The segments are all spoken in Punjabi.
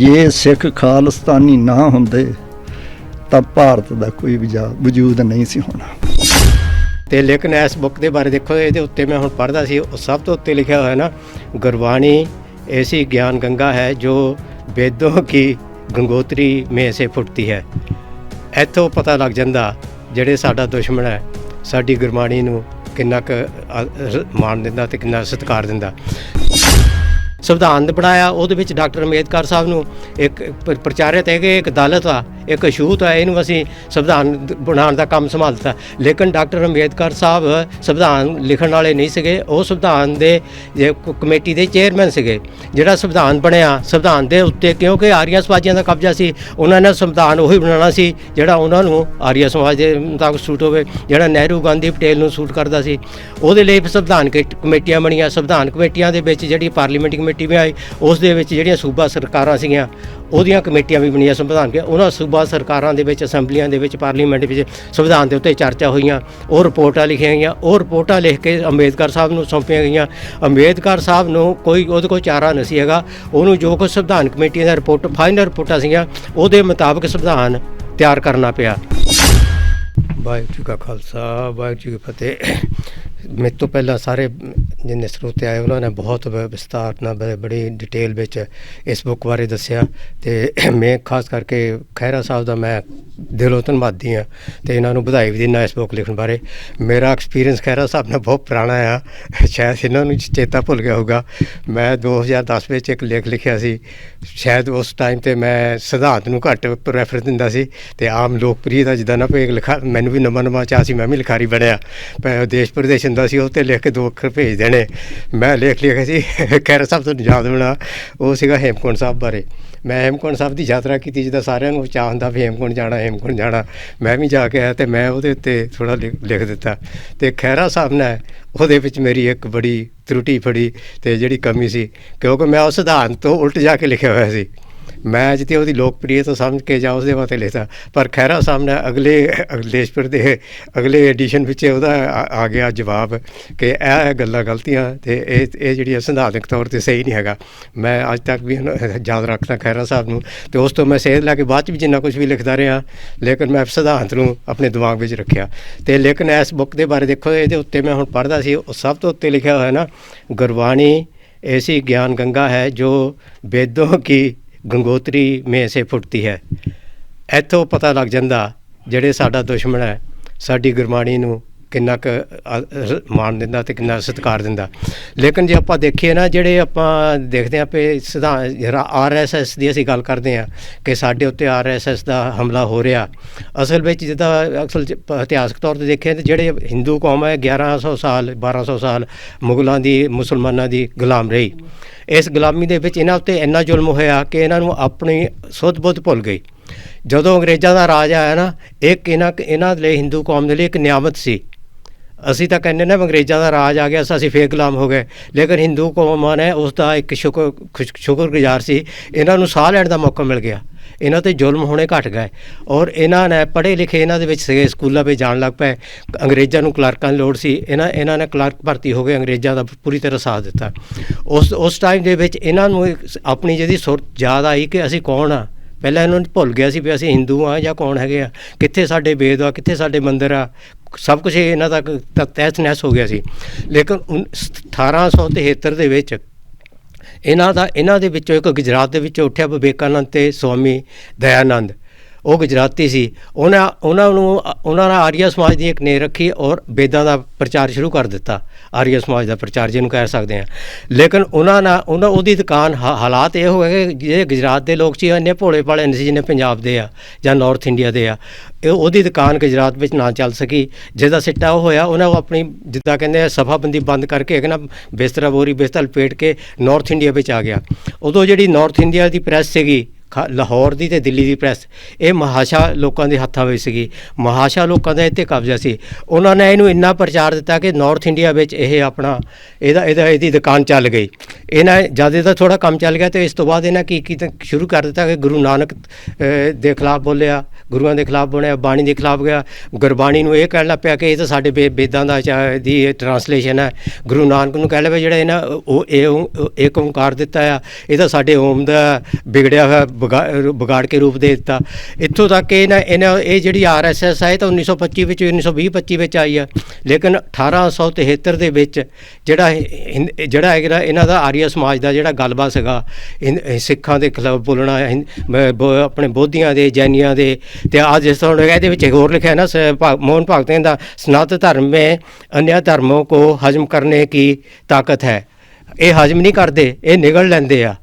ਜੇ ਸਿੱਖ ਖਾਲਸਤਾਨੀ ਨਾ ਹੁੰਦੇ, ਤਾਂ ਭਾਰਤ ਦਾ ਕੋਈ ਵਜੂਦ ਨਹੀਂ ਸੀ ਹੋਣਾ। ਤੇ ਲੇਕਿਨ ਇਸ ਬੁੱਕ ਦੇ ਬਾਰੇ ਦੇਖੋ, ਇਹਦੇ ਉੱਤੇ ਮੈਂ ਹੁਣ ਪੜ੍ਹਦਾ ਸੀ, ਉਹ ਸਭ ਤੋਂ ਉੱਤੇ ਲਿਖਿਆ ਹੋਇਆ ਨਾ, ਗੁਰਬਾਣੀ ਐਸੀ ਗਿਆਨ ਗੰਗਾ ਹੈ, ਜੋ ਬੇਦੋ ਕੀ ਗੰਗੋਤਰੀ ਮੇ ਸੇ ਫੁੱਟਦੀ ਹੈ। ਇੱਥੋਂ ਪਤਾ ਲੱਗ ਜਾਂਦਾ, ਜਿਹੜੇ ਸਾਡਾ ਦੁਸ਼ਮਣ ਹੈ, ਸਾਡੀ ਗੁਰਬਾਣੀ ਨੂੰ ਕਿੰਨਾ ਕੁ ਮਾਣ ਦਿੰਦਾ ਤੇ ਕਿੰਨਾ ਸਤਿਕਾਰ ਦਿੰਦਾ। ਸੰਵਿਧਾਨ ਬਣਾਇਆ ਉਹਦੇ ਵਿੱਚ ਡਾਕਟਰ ਅੰਬੇਦਕਰ ਸਾਹਿਬ ਨੂੰ ਇੱਕ ਪ੍ਰਚਾਰਿਤ ਹੈਗੇ ਇੱਕ ਅਦਾਲਤ ਆ। ਇੱਕ ਅਛੂਤ ਆ ਇਹਨੂੰ ਅਸੀਂ ਸੰਵਿਧਾਨ ਬਣਾਉਣ ਦਾ ਕੰਮ ਸੰਭਾਲਤਾ ਲੇਕਿਨ ਡਾਕਟਰ ਅੰਬੇਦਕਰ ਸਾਹਿਬ ਸੰਵਿਧਾਨ ਲਿਖਣ ਵਾਲੇ ਨਹੀਂ ਸੀਗੇ। ਉਹ ਸੰਵਿਧਾਨ ਦੇ ਕਮੇਟੀ ਦੇ ਚੇਅਰਮੈਨ ਸੀਗੇ। ਜਿਹੜਾ ਸੰਵਿਧਾਨ ਬਣਿਆ, ਸੰਵਿਧਾਨ ਦੇ ਉੱਤੇ ਕਿਉਂਕਿ ਆਰੀਆ ਸਮਾਜੀਆਂ ਦਾ ਕਬਜ਼ਾ ਸੀ, ਉਹਨਾਂ ਨੇ ਸੰਵਿਧਾਨ ਉਹੀ ਬਣਾਉਣਾ ਸੀ, ਜਿਹੜਾ ਉਹਨਾਂ ਨੂੰ ਆਰੀਆ ਸਮਾਜ ਦੇ ਮੁਤਾਬਕ ਸੂਟ ਹੋਵੇ, ਜਿਹੜਾ ਨਹਿਰੂ ਗਾਂਧੀ ਪਟੇਲ ਨੂੰ ਸੂਟ ਕਰਦਾ ਸੀ। ਉਹਦੇ ਲਈ ਫਿਰ ਸੰਵਿਧਾਨ ਕ- ਕਮੇਟੀਆਂ ਬਣੀਆਂ। ਸੰਵਿਧਾਨ ਕਮੇਟੀਆਂ ਦੇ ਵਿੱਚ ਜਿਹੜੀ ਪਾਰਲੀਮੈਂਟ ਕਮੇਟੀ ਵੀ ਆਈ ਉਸ ਦੇ ਵਿੱਚ ਜਿਹੜੀਆਂ ਸੂਬਾ ਸਰਕਾਰਾਂ ਸੀਗੀਆਂ ਉਹਦੀਆਂ ਕਮੇਟੀਆਂ ਵੀ ਬਣੀਆਂ ਸੰਵਿਧਾਨ ਕੇ ਉਹਨਾਂ ਸੂਬਾ ਸਰਕਾਰਾਂ ਦੇ ਵਿੱਚ, ਅਸੈਂਬਲੀਆਂ ਦੇ ਵਿੱਚ, ਪਾਰਲੀਮੈਂਟ ਵਿੱਚ ਸੰਵਿਧਾਨ ਦੇ ਉੱਤੇ ਚਰਚਾ ਹੋਈਆਂ। ਉਹ ਰਿਪੋਰਟਾਂ ਲਿਖੀਆਂ ਗਈਆਂ। ਉਹ ਰਿਪੋਰਟਾਂ ਲਿਖ ਕੇ ਅੰਬੇਦਕਰ ਸਾਹਿਬ ਨੂੰ ਸੌਂਪੀਆਂ ਗਈਆਂ। ਅੰਬੇਦਕਰ ਸਾਹਿਬ ਨੂੰ ਕੋਈ ਉਹਦੇ ਕੋਲ ਚਾਰਾ ਨਹੀਂ ਸੀ ਹੈਗਾ। ਉਹਨੂੰ ਜੋ ਕੁਝ ਸੰਵਿਧਾਨ ਕਮੇਟੀ ਦਾ ਰਿਪੋਰਟ, ਫਾਈਨਲ ਰਿਪੋਰਟਾਂ ਸੀਗੀਆਂ, ਉਹਦੇ ਮੁਤਾਬਕ ਸੰਵਿਧਾਨ ਤਿਆਰ ਕਰਨਾ ਪਿਆ। ਵਾਹਿਗੁਰੂ ਜੀ ਕਾ ਖਾਲਸਾ, ਵਾਹਿਗੁਰੂ ਜੀ ਕੀ ਫਤਿਹ। ਮੇਰੇ ਤੋਂ ਪਹਿਲਾਂ ਸਾਰੇ ਜਿੰਨੇ ਸਰੋਤੇ ਆਏ, ਉਹਨਾਂ ਨੇ ਬਹੁਤ ਵ- ਵਿਸਤਾਰ ਨਾਲ ਬ- ਬੜੀ ਡਿਟੇਲ ਵਿੱਚ ਇਸ ਬੁੱਕ ਬਾਰੇ ਦੱਸਿਆ ਤੇ ਮੈਂ ਖਾਸ ਕਰਕੇ ਖਹਿਰਾ ਸਾਹਿਬ ਦਾ ਮੈਂ ਦਿਲੋਂ ਧੰਨਵਾਦੀ ਹਾਂ ਤੇ ਇਹਨਾਂ ਨੂੰ ਵਧਾਈ ਵੀ ਦਿੰਦਾ ਇਸ ਬੁੱਕ ਲਿਖਣ ਬਾਰੇ। ਮੇਰਾ ਐਕਸਪੀਰੀਅੰਸ ਖਹਿਰਾ ਸਾਹਿਬ ਨਾਲ ਬਹੁਤ ਪੁਰਾਣਾ ਆ, ਸ਼ਾਇਦ ਇਹਨਾਂ ਨੂੰ ਚੇਤਾ ਭੁੱਲ ਗਿਆ ਹੋਊਗਾ। ਮੈਂ 2010 ਵਿੱਚ ਇੱਕ ਲੇਖ ਲਿਖਿਆ ਸੀ, ਸ਼ਾਇਦ ਉਸ ਟਾਈਮ ਤੇ ਮੈਂ ਸਿਧਾਂਤ ਨੂੰ ਘੱਟ ਪ੍ਰੈਫਰ ਦਿੰਦਾ ਸੀ ਤੇ ਆਮ ਲੋਕਪ੍ਰਿਯਤਾ ਜਿੱਦਾਂ ਨਾ ਕੋਈ ਲਿਖਾ, ਮੈਨੂੰ ਵੀ ਨਵਾਂ ਨਵਾਂ ਚਾਹ ਸੀ, ਮੈਂ ਵੀ ਲਿਖਾਰੀ ਬਣਿਆ। ਮੈਂ ਦੇਸ਼ ਪ੍ਰਦੇਸ਼ ਹੁੰਦਾ ਸੀ ਉਹ ਤੇ ਲਿਖ ਕੇ ਦੋ ਅੱਖਰ ਭੇਜ ਦੇਣੇ। ਮੈਂ ਲਿਖ ਲਿਖਿਆ ਸੀ, ਖੈਰ ਸਾਹਿਬ ਤੋਂ ਯਾਦ ਹੋਣਾ, ਉਹ ਸੀਗਾ ਹੇਮਕੁੰਟ ਸਾਹਿਬ ਬਾਰੇ। ਮੈਂ ਹੇਮਕੁੰਟ ਸਾਹਿਬ ਦੀ ਯਾਤਰਾ ਕੀਤੀ, ਜਿੱਦਾਂ ਸਾਰਿਆਂ ਨੂੰ ਚਾਹ ਹੁੰਦਾ ਵੀ ਹੇਮਕੁੰਟ ਜਾਣਾ ਹੇਮਕੁੰਟ ਜਾਣਾ। ਮੈਂ ਵੀ ਜਾ ਕੇ ਆਇਆ ਤੇ ਮੈਂ ਉਹਦੇ ਉੱਤੇ ਥੋੜਾ ਲਿਖ ਦਿੱਤਾ। ਤੇ ਖੈਰਾ ਸਾਹਿਬ ਨੇ ਉਹਦੇ ਵਿੱਚ ਮੇਰੀ ਇੱਕ ਬੜੀ ਤਰੁਟੀ ਫੜੀ ਤੇ ਜਿਹੜੀ ਕਮੀ ਸੀ, ਕਿਉਂਕਿ ਮੈਂ ਉਸ ਸਿਧਾਂਤ ਤੋਂ ਉਲਟ ਜਾ ਕੇ ਲਿਖਿਆ ਹੋਇਆ ਸੀ। ਮੈਚ ਤੇ ਉਹਦੀ ਲੋਕਪ੍ਰਿਯਤਾ ਸਮਝ ਕੇ ਜਾਂ ਉਸਦੇ ਵਾਸਤੇ ਲਿਖਦਾ, ਪਰ ਖੈਰਾ ਸਾਹਮਣੇ ਅਗਲੇ ਅਗਲੇਸ਼ ਪਰ ਦੇ ਅਗਲੇ ਐਡੀਸ਼ਨ ਵਿੱਚ ਉਹਦਾ ਆ ਗਿਆ ਜਵਾਬ ਕਿ ਇਹ ਗੱਲਾਂ ਗਲਤੀਆਂ ਤੇ ਇਹ ਇਹ ਜਿਹੜੀ ਸੰਵਿਧਾਨਕ ਤੌਰ ਤੇ ਸਹੀ ਨਹੀਂ ਹੈਗਾ। ਮੈਂ ਅੱਜ ਤੱਕ ਵੀ ਯਾਦ ਰੱਖਦਾ ਖੈਰਾ ਸਾਹਿਬ ਨੂੰ ਤੇ ਉਸ ਤੋਂ ਮੈਂ ਸੇਧ ਲਾ ਕੇ ਬਾਅਦ ਵਿੱਚ ਜਿੰਨਾ ਕੁਝ ਵੀ ਲਿਖਦਾ ਰਿਹਾ, ਲੇਕਿਨ ਮੈਂ ਸਿਧਾਂਤ ਨੂੰ ਆਪਣੇ ਦਿਮਾਗ ਵਿੱਚ ਰੱਖਿਆ। ਤੇ ਲੇਕਿਨ ਇਸ ਬੁੱਕ ਦੇ ਬਾਰੇ ਦੇਖੋ, ਇਹਦੇ ਉੱਤੇ ਮੈਂ ਹੁਣ ਪੜ੍ਹਦਾ ਸੀ, ਉਹ ਸਭ ਤੋਂ ਉੱਤੇ ਲਿਖਿਆ ਹੋਇਆ ਨਾ, ਗੁਰਬਾਣੀ ਐਸੀ ਗਿਆਨ ਗੰਗਾ ਹੈ ਜੋ ਵੇਦੋਂ ਕੀ ਗੰਗੋਤਰੀ ਮੇਂ ਸੇ ਫੁੱਟਦੀ ਹੈ। ਇੱਥੋਂ ਪਤਾ ਲੱਗ ਜਾਂਦਾ ਜਿਹੜੇ ਸਾਡਾ ਦੁਸ਼ਮਣ ਹੈ, ਸਾਡੀ ਗੁਰਬਾਣੀ ਨੂੰ ਕਿੰਨਾ ਕੁ ਮਾਣ ਦਿੰਦਾ ਤੇ ਕਿੰਨਾ ਸਤਿਕਾਰ ਦਿੰਦਾ। ਲੇਕਿਨ ਜੇ ਆਪਾਂ ਦੇਖੀਏ ਨਾ, ਜਿਹੜੇ ਆਪਾਂ ਦੇਖਦੇ ਆਂ ਪੇ ਸਿਧਾ ਆਰਐਸਐਸ ਦੀ ਅਸੀਂ ਗੱਲ ਕਰਦੇ ਆਂ ਕਿ ਸਾਡੇ ਉੱਤੇ ਆਰਐਸਐਸ ਦਾ ਹਮਲਾ ਹੋ ਰਿਹਾ, ਅਸਲ ਵਿੱਚ ਜਿੱਦਾਂ ਅਸਲ ਇਤਿਹਾਸਕ ਤੌਰ ਤੇ ਦੇਖਿਆ ਤੇ ਜਿਹੜੇ ਹਿੰਦੂ ਕੌਮ ਹੈ 1100 ਸਾਲ 1200 ਸਾਲ ਮੁਗਲਾਂ ਦੀ, ਮੁਸਲਮਾਨਾਂ ਦੀ ਗੁਲਾਮ ਰਹੀ। ਇਸ ਗੁਲਾਮੀ ਦੇ ਵਿੱਚ ਇਹਨਾਂ ਉੱਤੇ ਇੰਨਾ ਜ਼ੁਲਮ ਹੋਇਆ ਕਿ ਇਹਨਾਂ ਨੂੰ ਆਪਣੀ ਸੁੱਧ ਬੁੱਧ ਭੁੱਲ ਗਈ। ਜਦੋਂ ਅੰਗਰੇਜ਼ਾਂ ਦਾ ਰਾਜ ਆਇਆ ਨਾ, ਇੱਕ ਇਹਨਾਂ ਇਹਨਾਂ ਲਈ ਹਿੰਦੂ ਕੌਮ ਦੇ ਲਈ ਇੱਕ ਨਿਆਮਤ ਸੀ। ਅਸੀਂ ਤਾਂ ਕਹਿੰਦੇ ਨੇ ਵੀ ਅੰਗਰੇਜ਼ਾਂ ਦਾ ਰਾਜ ਆ ਗਿਆ ਅਸੀਂ ਫੇਰ ਗੁਲਾਮ ਹੋ ਗਏ। ਲੇਕਿਨ ਹਿੰਦੂ ਕੌਮਾਂ ਨੇ ਉਸ ਦਾ ਇੱਕ ਸ਼ੁਕਰ ਖੁਸ਼- ਸ਼ੁਕਰਗੁਜ਼ਾਰ ਸੀ। ਇਹਨਾਂ ਨੂੰ ਸਾਹ ਲੈਣ ਦਾ ਮੌਕਾ ਮਿਲ ਗਿਆ। ਇਹਨਾਂ ਤੇ ਜ਼ੁਲਮ ਹੋਣੇ ਘਟ ਗਏ। ਔਰ ਇਹਨਾਂ ਨੇ ਪੜ੍ਹੇ ਲਿਖੇ ਇਹਨਾਂ ਦੇ ਵਿੱਚ ਸੀਗੇ, ਸਕੂਲਾਂ ਵਿੱਚ ਜਾਣ ਲੱਗ ਪਏ। ਅੰਗਰੇਜ਼ਾਂ ਨੂੰ ਕਲਰਕਾਂ ਦੀ ਲੋੜ ਸੀ। ਇਹਨਾਂ ਇਹਨਾਂ ਨੇ ਕਲਰਕ ਭਰਤੀ ਹੋ ਗਏ ਅੰਗਰੇਜ਼ਾਂ ਦਾ ਪੂਰੀ ਤਰ੍ਹਾਂ ਸਾਥ ਦਿੱਤਾ। ਉਸ ਉਸ ਟਾਈਮ ਦੇ ਵਿੱਚ ਇਹਨਾਂ ਨੂੰ ਆਪਣੀ ਜਿਹਦੀ ਸੁਰਤ ਯਾਦ ਆਈ ਕਿ ਅਸੀਂ ਕੌਣ ਆ? ਪਹਿਲਾਂ ਇਹਨਾਂ ਨੂੰ ਭੁੱਲ ਗਿਆ ਸੀ ਵੀ ਅਸੀਂ ਹਿੰਦੂ ਆ ਜਾਂ ਕੌਣ ਹੈਗੇ ਆ। ਕਿੱਥੇ ਸਾਡੇ ਵੇਦ ਆ, ਕਿੱਥੇ ਸਾਡੇ ਮੰਦਿਰ ਆ? ਸਭ ਕੁਝ ਇਹਨਾਂ ਦਾ ਤਹਿਸ ਨਹਿਸ ਹੋ ਗਿਆ ਸੀ। ਲੇਕਿਨ ਉਨ- 1873 ਦੇ ਵਿੱਚ ਇਹਨਾਂ ਦਾ, ਇਹਨਾਂ ਦੇ ਵਿੱਚੋਂ ਇੱਕ ਗੁਜਰਾਤ ਦੇ ਵਿੱਚੋਂ ਉੱਠਿਆ ਵਿਵੇਕਾਨੰਦ ਤੇ ਸਵਾਮੀ ਦਇਆਨੰਦ। ਉਹ ਗੁਜਰਾਤੀ ਸੀ। ਉਹਨਾਂ ਉਹਨਾਂ ਨੂੰ, ਉਹਨਾਂ ਨੇ ਆਰੀਆ ਸਮਾਜ ਦੀ ਇੱਕ ਨੇ ਰੱਖੀ ਔਰ ਵੇਦਾਂ ਦਾ ਪ੍ਰਚਾਰ ਸ਼ੁਰੂ ਕਰ ਦਿੱਤਾ। ਆਰੀਆ ਸਮਾਜ ਦਾ ਪ੍ਰਚਾਰ ਜਿਹਨੂੰ ਕਹਿ ਸਕਦੇ ਆ ਲੇਕਿਨ ਉਹਨਾਂ ਨਾਲ ਉਹਨਾਂ ਉਹਦੀ ਦੁਕਾਨ ਹਾ- ਹਾਲਾਤ ਇਹ ਹੋ ਗਏ ਕਿ ਜਿਹੜੇ ਗੁਜਰਾਤ ਦੇ ਲੋਕ ਸੀ ਇੰਨੇ ਭੋਲੇ ਭਾਲੇ ਨਹੀਂ ਸੀ ਜਿੰਨੇ ਪੰਜਾਬ ਦੇ ਆ ਜਾਂ ਨਾਰਥ ਇੰਡੀਆ ਦੇ ਆ। ਇਹ ਉਹਦੀ ਦੁਕਾਨ ਗੁਜਰਾਤ ਵਿੱਚ ਨਾ ਚੱਲ ਸਕੀ। ਜਿਹਦਾ ਸਿੱਟਾ ਉਹ ਹੋਇਆ, ਉਹਨਾਂ ਉਹ ਆਪਣੀ ਜਿੱਦਾਂ ਕਹਿੰਦੇ ਆ, ਸਫਾਬੰਦੀ ਬੰਦ ਕਰਕੇ ਇੱਕ ਨਾ ਬਿਸਤਰਾ ਬੋਰੀ ਬਿਸਤਰਾ ਲਪੇਟ ਕੇ ਨਾਰਥ ਇੰਡੀਆ ਵਿੱਚ ਆ ਗਿਆ। ਉਦੋਂ ਜਿਹੜੀ ਨਾਰਥ ਇੰਡੀਆ ਦੀ ਪ੍ਰੈਸ ਸੀਗੀ ਲਾਹੌਰ ਦੀ ਤੇ ਦਿੱਲੀ ਦੀ ਪ੍ਰੈਸ। ਇਹ ਮਹਾਸ਼ਾ ਲੋਕਾਂ ਦੇ ਹੱਥਾਂ ਵਿੱਚ ਸੀਗੀ। ਮਹਾਸ਼ਾ ਲੋਕਾਂ ਦਾ ਇੱਥੇ ਕਬਜ਼ਾ ਸੀ। ਉਹਨਾਂ ਨੇ ਇਹਨੂੰ ਇੰਨਾ ਪ੍ਰਚਾਰ ਦਿੱਤਾ ਕਿ ਨਾਰਥ ਇੰਡੀਆ ਵਿੱਚ ਇਹ ਆਪਣਾ ਇਹਦਾ ਇਹਦਾ ਇਹਦੀ ਦੁਕਾਨ ਚੱਲ ਗਈ। ਇਹਨਾਂ ਜਦ ਇਹਦਾ ਥੋੜਾ ਕੰਮ ਚੱਲ ਗਿਆ ਤੇ ਇਸ ਤੋਂ ਬਾਅਦ ਇਹਨਾਂ ਕੀ ਕੀਤਾ ਸ਼ੁਰੂ ਕਰ ਦਿੱਤਾ ਕਿ ਗੁਰੂ ਨਾਨਕ ਦੇ ਖਿਲਾਫ ਬੋਲਿਆ। ਗੁਰੂਆਂ ਦੇ ਖਿਲਾਫ ਬਣਿਆ, ਬਾਣੀ ਦੇ ਖਿਲਾਫ ਗਿਆ। ਗੁਰਬਾਣੀ ਨੂੰ ਇਹ ਕਹਿਣ ਲੱਗ ਪਿਆ ਕਿ ਇਹ ਤਾਂ ਸਾਡੇ ਵੇ- ਵੇਦਾਂ ਦਾ ਚਾ- ਦੀ ਟਰਾਂਸਲੇਸ਼ਨ ਹੈ। ਗੁਰੂ ਨਾਨਕ ਨੂੰ ਕਹਿ ਲਿਆ ਜਿਹੜਾ ਇਹਨਾਂ, ਉਹ ਇਹ ਓਂ- ਏਕ ਓੰਕਾਰ ਦਿੱਤਾ ਆ। ਇਹ ਤਾਂ ਸਾਡੇ ਓਮ ਦਾ ਵਿਗੜਿਆ ਹੋਇਆ, ਵਿਗਾ- ਵਿਗਾੜ ਕੇ ਰੂਪ ਦੇ ਦਿੱਤਾ। ਇੱਥੋਂ ਤੱਕ ਕਿ ਇਹਨਾਂ ਇਹਨਾਂ, ਇਹ ਜਿਹੜੀ ਆਰਐਸਐਸ ਹੈ ਇਹ ਤਾਂ 1925 ਵਿੱਚ 1920 25 ਵਿੱਚ ਆਈ ਆ। ਲੇਕਿਨ 1873 ਦੇ ਵਿੱਚ ਜਿਹੜਾ ਹਿੰਦ- ਜਿਹੜਾ ਹੈਗਾ, ਇਹਨਾਂ ਦਾ ਆਰੀਆ ਸਮਾਜ ਦਾ ਜਿਹੜਾ ਗੱਲਬਾ ਸੀਗਾ ਹਿੰਦ- ਸਿੱਖਾਂ ਦੇ ਖਿਲਾਫ ਬੋਲਣਾ ਹਿੰਦ- ਬ- ਆਪਣੇ ਬੋਧੀਆਂ ਦੇ, ਜੈਨੀਆਂ ਦੇ ਤੇ ਅੱਜ ਜਿਸ ਤਰ੍ਹਾਂ ਇਹਦੇ ਵਿੱਚ ਇੱਕ ਹੋਰ ਲਿਖਿਆ ਨਾ ਮੋਹਨ ਭਗਤ ਦਾ ਸਨਾਤ ਧਰਮ ਮੇ ਅਨਿਆ ਧਰਮੋਂ ਕੋ ਹਜਮ ਕਰਨੇ ਕੀ ਤਾਕਤ ਹੈ। ਇਹ ਹਜਮ ਨਹੀਂ ਕਰਦੇ, ਇਹ ਨਿਗਲ ਲੈਂਦੇ ਆ।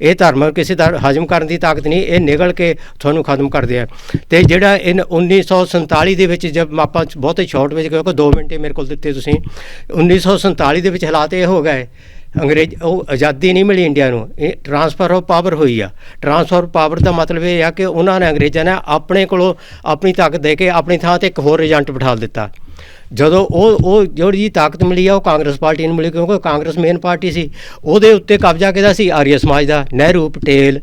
ਇਹ ਧਰਮ ਕਿਸੇ ਦਾ ਹਜਮ ਕਰਨ ਦੀ ਤਾਕਤ ਨਹੀਂ, ਇਹ ਨਿਗਲ ਕੇ ਤੁਹਾਨੂੰ ਖਤਮ ਕਰਦੇ ਆ। ਤੇ ਜਿਹੜਾ ਇਨ 1947 ਦੇ ਵਿੱਚ ਜਦ ਆਪਾਂ ਬਹੁਤੇ ਸ਼ਾਰਟ ਵਿੱਚ ਕਿਉਂਕਿ 2 ਮਿੰਟੇ ਮੇਰੇ ਕੋਲ ਦਿੱਤੇ ਤੁਸੀਂ 1947 ਦੇ ਵਿੱਚ ਹਾਲਾਤ ਇਹ ਹੋ ਗਏ। ਅੰਗਰੇਜ਼, ਉਹ ਆਜ਼ਾਦੀ ਨਹੀਂ ਮਿਲੀ ਇੰਡੀਆ ਨੂੰ। ਇਹ ਟਰਾਂਸਫਰ ਆਫ ਪਾਵਰ ਹੋਈ ਆ। ਟਰਾਂਸਫਰ ਪਾਵਰ ਦਾ ਮਤਲਬ ਇਹ ਆ ਕਿ ਉਹਨਾਂ ਨੇ ਅੰਗਰੇਜ਼ਾਂ ਨੇ ਆਪਣੇ ਕੋਲੋਂ ਆਪਣੀ ਤਾਕਤ ਦੇ ਕੇ ਆਪਣੀ ਥਾਂ ਤੇ ਇੱਕ ਹੋਰ ਏਜੰਟ ਬਿਠਾ ਦਿੱਤਾ। ਜਦੋਂ ਉਹ ਉਹ ਜਿਹੜੀ ਜੀ ਤਾਕਤ ਮਿਲੀ ਆ, ਉਹ ਕਾਂਗਰਸ ਪਾਰਟੀ ਨੂੰ ਮਿਲੀ ਕਿਉਂਕਿ ਕਾਂਗਰਸ ਮੇਨ ਪਾਰਟੀ ਸੀ। ਉਹਦੇ ਉੱਤੇ ਕਬਜ਼ਾ ਕਿਹਦਾ ਸੀ? ਆਰੀਆ ਸਮਾਜ ਦਾ। ਨਹਿਰੂ, ਪਟੇਲ,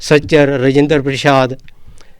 ਸੱਚਰ, ਰਜਿੰਦਰ ਪ੍ਰਸਾਦ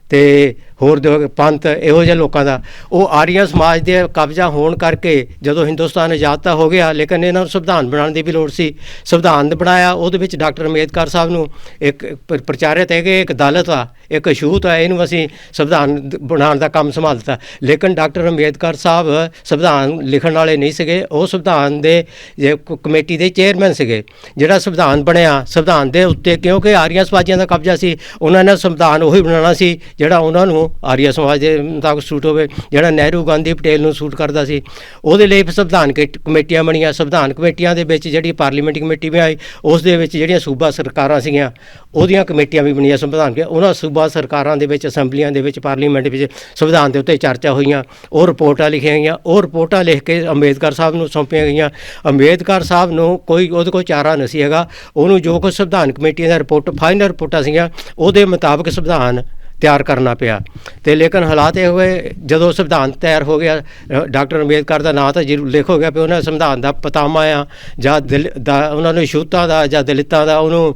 ਤੇ ਹੋਰ ਦੇ ਪੰਥ ਇਹੋ ਜਿਹੇ ਲੋਕਾਂ ਦਾ, ਉਹ ਆਰੀਆ ਸਮਾਜ ਦੇ ਕਬਜ਼ਾ ਹੋਣ ਕਰਕੇ ਜਦੋਂ ਹਿੰਦੁਸਤਾਨ ਆਜ਼ਾਦ ਤਾਂ ਹੋ ਗਿਆ, ਲੇਕਿਨ ਇਹਨਾਂ ਨੂੰ ਸੰਵਿਧਾਨ ਬਣਾਉਣ ਦੀ ਵੀ ਲੋੜ ਸੀ। ਸੰਵਿਧਾਨ ਬਣਾਇਆ, ਉਹਦੇ ਵਿੱਚ ਡਾਕਟਰ ਅੰਬੇਦਕਰ ਸਾਹਿਬ ਨੂੰ ਇੱਕ ਪ੍ਰਚਾਰਿਤ ਹੈਗੇ, ਇੱਕ ਅਦਾਲਤ ਆ। ਇੱਕ ਛੂਤ ਹੈ ਇਹਨੂੰ ਅਸੀਂ ਸੰਵਿਧਾਨ ਬਣਾਉਣ ਦਾ ਕੰਮ ਸੰਭਾਲ ਦਿੱਤਾ। ਲੇਕਿਨ ਡਾਕਟਰ ਅੰਬੇਦਕਰ ਸਾਹਿਬ ਸੰਵਿਧਾਨ ਲਿਖਣ ਵਾਲੇ ਨਹੀਂ ਸੀਗੇ। ਉਹ ਸੰਵਿਧਾਨ ਦੇ ਜੇ ਕਮੇਟੀ ਦੇ ਚੇਅਰਮੈਨ ਸੀਗੇ। ਜਿਹੜਾ ਸੰਵਿਧਾਨ ਬਣਿਆ, ਸੰਵਿਧਾਨ ਦੇ ਉੱਤੇ ਕਿਉਂਕਿ ਆਰੀਆ ਸਮਾਜੀਆਂ ਦਾ ਕਬਜ਼ਾ ਸੀ, ਉਹਨਾਂ ਨੇ ਸੰਵਿਧਾਨ ਉਹੀ ਬਣਾਉਣਾ ਸੀ, ਜਿਹੜਾ ਉਹਨਾਂ ਨੂੰ ਆਰੀਆ ਸਮਾਜ ਦੇ ਮੁਤਾਬਕ ਸੂਟ ਹੋਵੇ, ਜਿਹੜਾ ਨਹਿਰੂ ਗਾਂਧੀ ਪਟੇਲ ਨੂੰ ਸੂਟ ਕਰਦਾ ਸੀ। ਉਹਦੇ ਲਈ ਫਿਰ ਸੰਵਿਧਾਨ ਕੇ- ਕਮੇਟੀਆਂ ਬਣੀਆਂ। ਸੰਵਿਧਾਨ ਕਮੇਟੀਆਂ ਦੇ ਵਿੱਚ ਜਿਹੜੀ ਪਾਰਲੀਮੈਂਟ ਕਮੇਟੀ ਵੀ ਆਈ, ਉਸ ਦੇ ਵਿੱਚ ਜਿਹੜੀਆਂ ਸੂਬਾ ਸਰਕਾਰਾਂ ਸੀਗੀਆਂ, ਉਹਦੀਆਂ ਕਮੇਟੀਆਂ ਵੀ ਬਣੀਆਂ ਸੰਵਿਧਾਨ ਕੇ ਉਹਨਾਂ ਸੂਬਾ ਬਾਅਦ ਸਰਕਾਰਾਂ ਦੇ ਵਿੱਚ, ਅਸੈਂਬਲੀਆਂ ਦੇ ਵਿੱਚ, ਪਾਰਲੀਮੈਂਟ ਵਿੱਚ ਸੰਵਿਧਾਨ ਦੇ ਉੱਤੇ ਚਰਚਾ ਹੋਈਆਂ, ਉਹ ਰਿਪੋਰਟਾਂ ਲਿਖੀਆਂ ਗਈਆਂ। ਉਹ ਰਿਪੋਰਟਾਂ ਲਿਖ ਕੇ ਅੰਬੇਦਕਰ ਸਾਹਿਬ ਨੂੰ ਸੌਂਪੀਆਂ ਗਈਆਂ। ਅੰਬੇਦਕਰ ਸਾਹਿਬ ਨੂੰ ਕੋਈ, ਉਹਦੇ ਕੋਲ ਚਾਰਾ ਨਹੀਂ ਸੀ ਹੈਗਾ। ਉਹਨੂੰ ਜੋ ਕੁਛ ਸੰਵਿਧਾਨ ਕਮੇਟੀਆਂ ਦਾ ਰਿਪੋਰਟ, ਫਾਈਨਲ ਰਿਪੋਰਟਾਂ ਸੀਗੀਆਂ, ਉਹਦੇ ਮੁਤਾਬਕ ਸੰਵਿਧਾਨ ਤਿਆਰ ਕਰਨਾ ਪਿਆ। ਤੇ ਲੇਕਿਨ ਹਾਲਾਤ ਇਹ ਹੋਏ, ਜਦੋਂ ਸੰਵਿਧਾਨ ਤਿਆਰ ਹੋ ਗਿਆ ਡਾਕਟਰ ਅੰਬੇਦਕਰ ਦਾ ਨਾਂ ਤਾਂ ਜ਼ਰੂਰ ਲਿਖੋ ਗਿਆ ਵੀ ਉਹਨਾਂ ਸੰਵਿਧਾਨ ਦਾ ਪਤਾਮਾ ਆ, ਜਾਂ ਦਿਲ ਦਾ, ਉਹਨਾਂ ਨੂੰ ਛੂਤਾਂ ਦਾ, ਜਾਂ ਦਲਿਤਾਂ ਦਾ, ਉਹਨੂੰ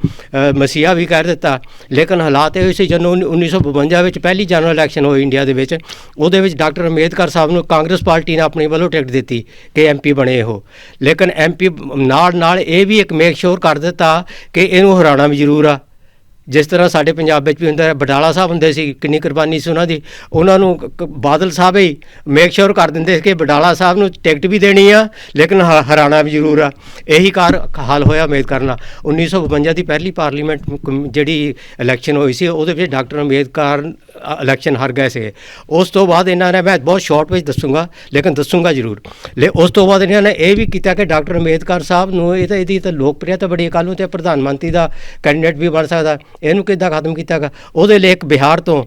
ਮਸੀਹਾ ਵੀ ਕਹਿ ਦਿੱਤਾ। ਲੇਕਿਨ ਹਾਲਾਤ ਇਹ ਹੋਏ ਸੀ ਜਦੋਂ 1952 ਵਿੱਚ ਪਹਿਲੀ ਜਨਰਲ ਇਲੈਕਸ਼ਨ ਹੋਈ ਇੰਡੀਆ ਦੇ ਵਿੱਚ, ਉਹਦੇ ਵਿੱਚ ਡਾਕਟਰ ਅੰਬੇਦਕਰ ਸਾਹਿਬ ਨੂੰ ਕਾਂਗਰਸ ਪਾਰਟੀ ਨੇ ਆਪਣੀ ਵੱਲੋਂ ਟਿਕਟ ਦਿੱਤੀ ਕਿ ਐਮਪੀ ਬਣੇ ਉਹ। ਲੇਕਿਨ ਐਮਪੀ ਨਾਲ ਨਾਲ ਇਹ ਵੀ ਇੱਕ ਮੇਕ ਸ਼ੋਰ ਕਰ ਦਿੱਤਾ ਕਿ ਇਹਨੂੰ ਹਰਾਉਣਾ ਵੀ ਜ਼ਰੂਰ ਆ। ਜਿਸ ਤਰ੍ਹਾਂ ਸਾਡੇ ਪੰਜਾਬ ਵਿੱਚ ਵੀ ਹੁੰਦਾ ਹੈ ਬਟਾਲਾ ਸਾਹਿਬ ਹੁੰਦੇ ਸੀ, ਕਿੰਨੀ ਕੁਰਬਾਨੀ ਸੀ ਉਹਨਾਂ ਦੀ, ਉਹਨਾਂ ਨੂੰ ਕ- ਬਾਦਲ ਸਾਹਿਬ ਹੀ ਮੇਕ ਸ਼ੋਰ ਕਰ ਦਿੰਦੇ ਸੀ ਕਿ ਬਟਾਲਾ ਸਾਹਿਬ ਨੂੰ ਟਿਕਟ ਵੀ ਦੇਣੀ ਆ, ਲੇਕਿਨ ਹ- ਹਰਾਣਾ ਵੀ ਜ਼ਰੂਰ ਆ। ਇਹੀ ਕਾਰ ਹਾਲ ਹੋਇਆ ਉਮੀਦ ਕਰਨਾ 1952 ਦੀ ਪਹਿਲੀ ਪਾਰਲੀਮੈਂਟ ਕਮ- ਜਿਹੜੀ ਇਲੈਕਸ਼ਨ ਹੋਈ ਸੀ, ਉਹਦੇ ਵਿੱਚ ਡਾਕਟਰ ਅੰਬੇਦਕਰ, ਅ- ਇਲੈਕਸ਼ਨ ਹਾਰ ਗਏ ਸੀ ਉਸ ਤੋਂ ਬਾਅਦ ਇਹਨਾਂ ਨੇ, ਮੈਂ ਬਹੁਤ ਸ਼ਾਰਟ ਵਿੱਚ ਦੱਸੂਗਾ, ਲੇਕਿਨ ਦੱਸੂਗਾ ਜ਼ਰੂਰ। ਲੈ, ਉਸ ਤੋਂ ਬਾਅਦ ਇਹਨਾਂ ਨੇ ਇਹ ਵੀ ਕੀਤਾ ਕਿ ਡਾਕਟਰ ਅੰਬੇਦਕਰ ਸਾਹਿਬ ਨੂੰ ਇਹ ਤਾਂ, ਇਹਦੀ ਤਾਂ ਲੋਕਪ੍ਰਿਯਤਾ ਬੜੀ ਕੱਲ੍ਹ ਨੂੰ, ਤੇ ਪ੍ਰਧਾਨ ਮੰਤਰੀ ਦਾ ਕੈਂਡੀਡੇਟ ਵੀ ਬਣ ਸਕਦਾ। ਇਹਨੂੰ ਕਿੱਦਾਂ ਖਤਮ ਕੀਤਾਗਾ ਉਹਦੇ ਲਈ ਇੱਕ ਬਿਹਾਰ ਤੋਂ